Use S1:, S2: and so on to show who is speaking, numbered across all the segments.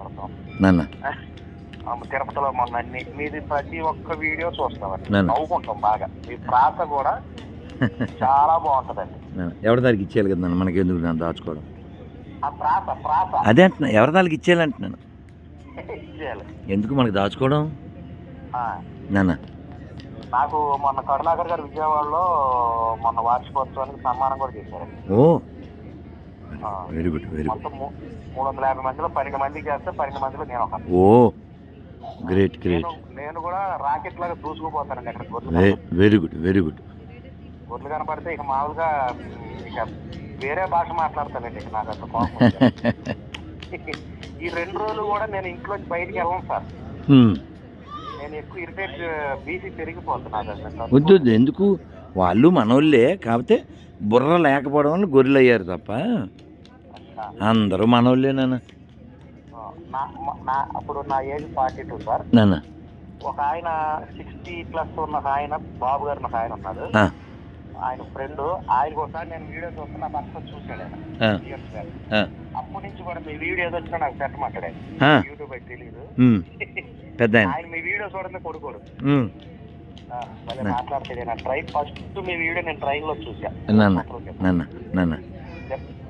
S1: పడతాం
S2: నాన్న.
S1: తిరుపతిలో మొన్న అన్ని మీది ప్రతి ఒక్క వీడియో చూస్తామండి. నవ్వుకుంటాం బాగా. మీ ప్రాస కూడా చాలా బాగుంటదండి.
S2: ఎవరి దానికి ఇచ్చేయాలి కదా నాన్న? మనకి ఎందుకు నాన్న దాచుకోవడం? అదే అంటున్నా ఎవరి దానికి ఇచ్చేయాలి అంటున్నాను
S1: ఇచ్చేయాలి.
S2: ఎందుకు మనకి దాచుకోవడం? నాన్న.
S1: నాకు మొన్న కరుణాకర్ గారు విజయవాడలో మొన్న వార్షికోత్సవానికి సన్మానం కూడా చేశారండి.
S2: Oh very good very good
S1: మూడు వందల యాభై మందిలో పన్నెండు మందికి చేస్తే పన్నెండు మందిలో నేను ఒక
S2: ఓ గ్రేట్ గ్రేట్
S1: నేను కూడా రాకెట్ లాగా దూసుకుపోతానండి అక్కడ
S2: వెరీ గుడ్ వెరీ గుడ్
S1: గొర్రెలు కనపడితే ఇక మామూలుగా ఇక వేరే భాష మాట్లాడతానండి ఇక నాకు అంత కోపం. ఈ రెండు రోజులు కూడా నేను ఇంట్లోంచి బయటికి వెళ్ళను సార్. నేను ఎక్కువ ఇరిటేట్ బీసీ.
S2: వద్దు వద్దు ఎందుకు? వాళ్ళు మనోళ్ళే కాకపోతే బుర్ర లేకపోవడం వల్ల గొర్రెలు అయ్యారు తప్ప అందరూ మనోళ్ళే నాన్న.
S1: అప్పుడు నా ఏజ్ ఫార్టీ టూ సార్.
S2: నాన్న.
S1: ఒక ఆయన సిక్స్టీ ప్లస్ ఉన్న ఆయన బాబు గారు ఒక ఆయన ఉన్నాడు.
S2: ఆ,
S1: ఆయన ఫ్రెండ్ ఆయనకు ఒకసారి నేను వీడియో చూస్తే నాకు అంతా చూశాడు ఆయన. అప్పటి నుంచి కూడా మీ వీడియో ఏదో వచ్చినా నాకు పెట్టమంటాడు ఆయన యూట్యూబ్ అయితే తెలియదు
S2: పెద్ద ఆయన.
S1: ఆయన మీ వీడియో చూడమే కొడుకోడు. మాట్లాడతాడు నా ట్రైన్ ఫస్ట్ మీ వీడియో నేను ట్రైన్లో చూసా
S2: నాన్న నాన్న. నాన్న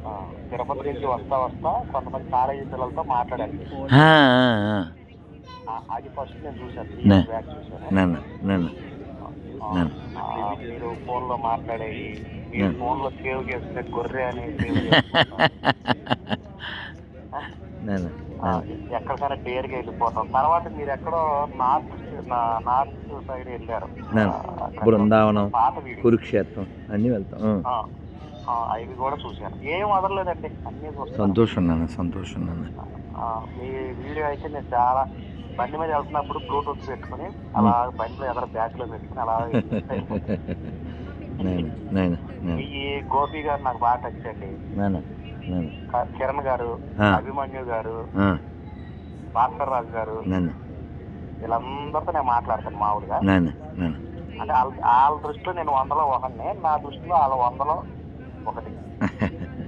S1: ఆ, తిరుపతి నుంచి వస్తా వస్తా కొంతమంది కాలేజీ పిల్లలతో మాట్లాడాను అది ఫస్ట్ నేను చూశాను
S2: నే.
S1: బ్యాక్ చూశాను
S2: నాన్న నాన్న
S1: ఆ,
S2: నే.
S1: ఆ, మీరు ఫోన్లో మాట్లాడేవి మీరు. ఫోన్లో సేవ్ చేస్తే గొర్రె అని సేవ్ ఎక్కడికైనా డేర్గా వెళ్ళిపోతాం. తర్వాత మీరు ఎక్కడో నార్త్ నార్త్ సైడ్ వెళ్ళారు.
S2: బృందావనం కురుక్షేత్రం అన్నీ వెళ్తాం.
S1: అవి కూడా చూశాను. ఏం వదలలేదండి అన్ని
S2: సంతోషం నాన్న సంతోషం నాన్న
S1: మీ వీడియో అయితే నేను చాలా బండి మీద వెళ్తున్నప్పుడు బ్లూటూత్ పెట్టుకుని అలా బండిలో ఎదర బ్యాగ్లో పెట్టుకుని అలా ఈ గోపి గారు నాకు బాగా టచ్ అండి. కిరణ్ గారు. అభిమన్యు గారు భాస్కర్ రాజు గారు. వీళ్ళందరితో నేను మాట్లాడతాను మామూలుగా. అంటే వాళ్ళ వాళ్ళ దృష్టిలో నేను వందలో ఒకరిని నా దృష్టిలో వాళ్ళ వందలో ఒకటి.